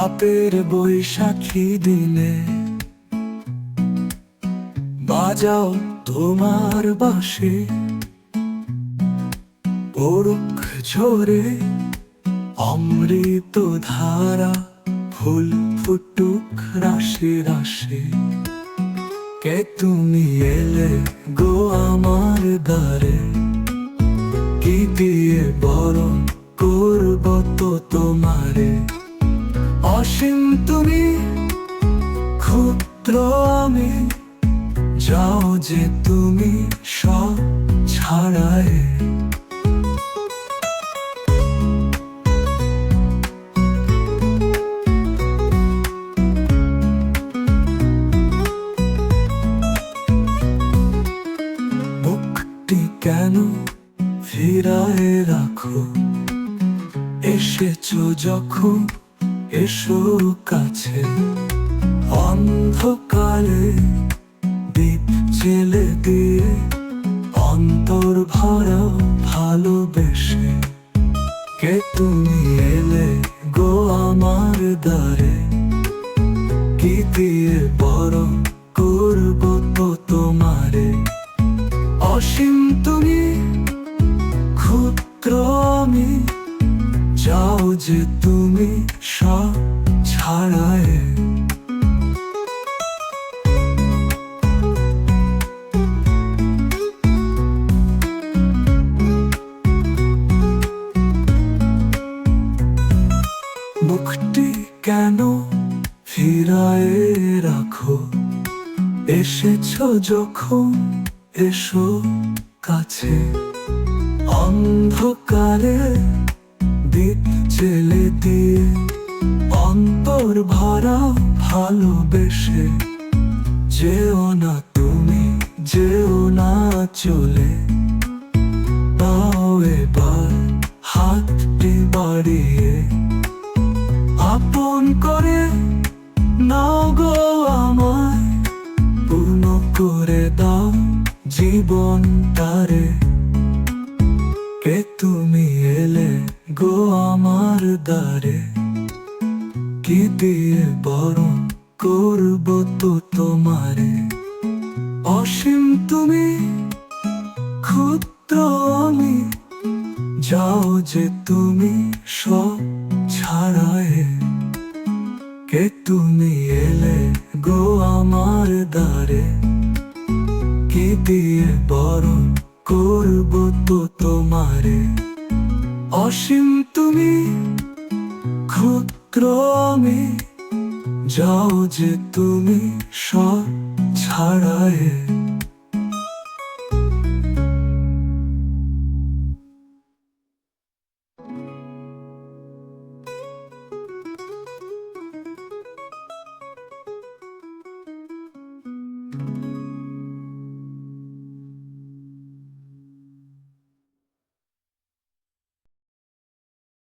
শীতের বৈশাখী দিনে বাজাও তোমার বাসে পড়ুক ঝরে অমৃত ধারা, ফুল ফুটুক রাশে রাশে। কে তুমি এলে গো আমার দ্বারে? কি দিয়ে বরণ করব তো তোমারে? অসীম তুমি, ক্ষুদ্র আমি, যাও যে তুমি সব ছাড়ায় মুখটি কেন ফিরায় রাখো? এসেছ যখন এসো কাছে। অন্ধকারে দীপ জেলে দিয়ে অন্তর ভরা ভালোবেসে। কে তুমি এলে গো আমার দ্বারে? কি দিয়ে বরণ করব তো তোমারে? অসীম তুমি, ক্ষুদ্র আমি। যে তুমি সব ছাড়ায়। মুখটি কেন ফিরায় রাখো? এসেছ যখন এসো কাছে। অন্ধকারে দীপ জেলে দিয়ে অন্তর ভরা ভালোবেসে। যেও না তুমি, যেও না চলে। তাও এবার হাতটি বাড়িয়ে আপন করে নাও গো আমায়। পূর্ণ করে দাও জীবন তারে কে তুমি এলে গো আমার দ্বারে। কি দিয়ে বরণ করব তো তোমারে? অসীম তুমি, ক্ষুদ্র আমি, যাও যে তুমি সব ছাড়ায়। কে তুমি এলে গো আমার দ্বারে? কি দিয়ে বরণ করব তো তোমারে? অসীম তুমি ক্ষুদ্রমে যাও যে তুমি সব ছাড়ায়